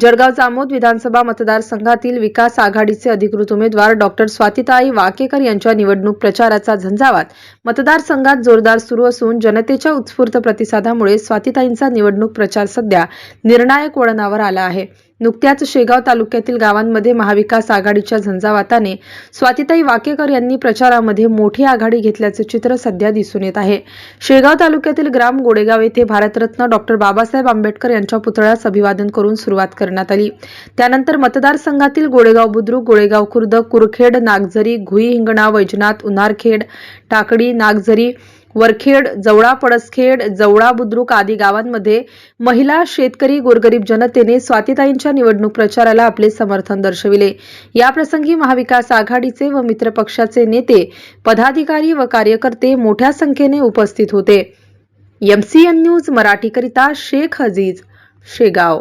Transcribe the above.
जळगाव जामोद विधानसभा मतदारसंघातील विकास आघाडीचे अधिकृत उमेदवार डॉक्टर स्वातिताई वाकेकर यांच्या निवडणूक प्रचाराचा झंझावात मतदारसंघात जोरदार सुरू असून जनतेच्या उत्स्फूर्त प्रतिसादामुळे स्वातिताईंचा निवडणूक प्रचार सध्या निर्णायक वळणावर आला आहे. नुकत्याच शेगाव तालुक्यातील गावांमध्ये महाविकास आघाडीच्या झंझावाताने स्वातिताई वाकेकर यांनी प्रचारामध्ये मोठी आघाडी घेतल्याचे चित्र सध्या दिसून येत आहे. शेगाव तालुक्यातील ग्राम गोडेगाव येथे भारतरत्न डॉक्टर बाबासाहेब आंबेडकर यांच्या पुतळ्यास अभिवादन करून सुरुवात करण्यात आली. त्यानंतर मतदारसंघातील गोडेगाव बुद्रुक गोडेगाव खुर्द कुरखेड नागझरी घुई हिंगणा वैजनाथ उन्हारखेड टाकडी नागझरी वरखेड जवळा पडसखेड जवळा बुद्रुक आदी गावांमध्ये महिला शेतकरी गोरगरीब जनतेने स्वातिताईंच्या निवडणूक प्रचाराला आपले समर्थन दर्शविले. याप्रसंगी महाविकास आघाडीचे व मित्रपक्षाचे नेते पदाधिकारी व कार्यकर्ते मोठ्या संख्येने उपस्थित होते. एमसीएन न्यूज मराठीकरिता शेख हजीज शेगाव.